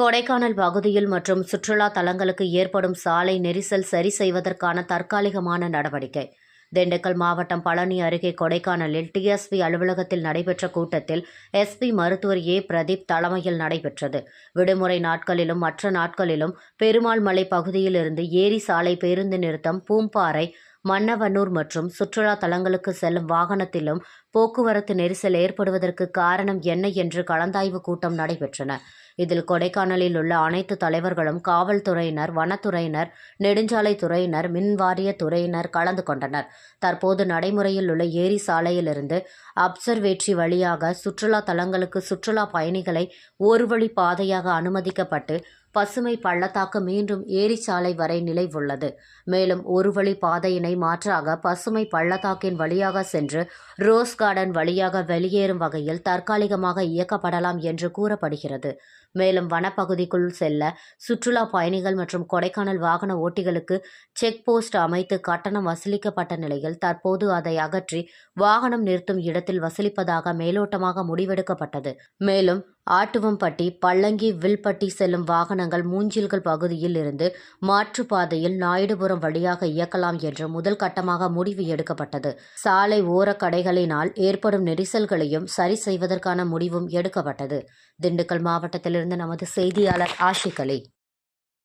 கொடைக்கானல் பகுதியில் மற்றும் சுற்றுலா தலங்களுக்கு ஏற்படும் சாலை நெரிசல் சரி செய்வதற்கான தற்காலிகமான நடவடிக்கை. திண்டுக்கல் மாவட்டம் பழனி அருகே கொடைக்கானலில் டிஎஸ்பி அலுவலகத்தில் நடைபெற்ற கூட்டத்தில் எஸ்பி மருத்துவர் ஏ. பிரதீப் தலைமையில் நடைபெற்றது. விடுமுறை நாட்களிலும் மற்ற நாட்களிலும் பெருமாள் மலை பகுதியிலிருந்து ஏரி சாலை பேருந்து நிறுத்தம் பூம்பாறை மன்னவனூர் மற்றும் சுற்றுலா தலங்களுக்கு செல்லும் வாகனத்திலும் போக்குவரத்து நெரிசல் ஏற்படுவதற்கு காரணம் என்ன என்று கலந்தாய்வு கூட்டம் நடைபெற்றன. இதில் கொடைக்கானலில் உள்ள அனைத்து தலைவர்களும் காவல்துறையினர் வனத்துறையினர் நெடுஞ்சாலைத்துறையினர் மின்வாரிய துறையினர் கலந்து கொண்டனர். தற்போது நடைமுறையில் உள்ள ஏரி சாலையிலிருந்து அப்சர்வேட்ரி வழியாக சுற்றுலா தலங்களுக்கு சுற்றுலா பயணிகளை ஒரு வழி பாதையாக அனுமதிக்கப்பட்டு பசுமை பள்ளத்தாக்கு மீண்டும் ஏரிச்சாலை வரை நிலை உள்ளது மேலும் ஒரு வழி பாதையினை மாற்றாக பசுமை பள்ளத்தாக்கின் வழியாக சென்று ரோஸ் கார்டன் வழியாக வெளியேறும் வகையில் தற்காலிகமாக இயக்கப்படலாம் என்று கூறப்படுகிறது. மேலும் வனப்பகுதிக்குள் செல்ல சுற்றுலா பயணிகள் மற்றும் கொடைக்கானல் வாகன ஓட்டிகளுக்கு செக் போஸ்ட் அமைத்து கட்டணம் வசூலிக்கப்பட்ட நிலையில் தற்போது அதை அகற்றி வாகனம் நிறுத்தும் இடத்தில் வசூலிப்பதாக மேலோட்டமாக முடிவெடுக்கப்பட்டது. மேலும் ஆட்டுவம்பட்டி பள்ளங்கி வில்பட்டி செல்லும் வாகன வாகனங்கள் மூஞ்சில்கள் பகுதியில் இருந்து மாற்றுப்பாதையில் நாயுடுபுரம் வழியாக இயக்கலாம் என்று முதல் கட்டமாக முடிவு எடுக்கப்பட்டது. சாலை ஓரக் கடைகளினால் ஏற்படும் நெரிசல்களையும் சரி செய்வதற்கான முடிவும் எடுக்கப்பட்டது. திண்டுக்கல் மாவட்டத்திலிருந்து நமது செய்தியாளர் ஆஷிக்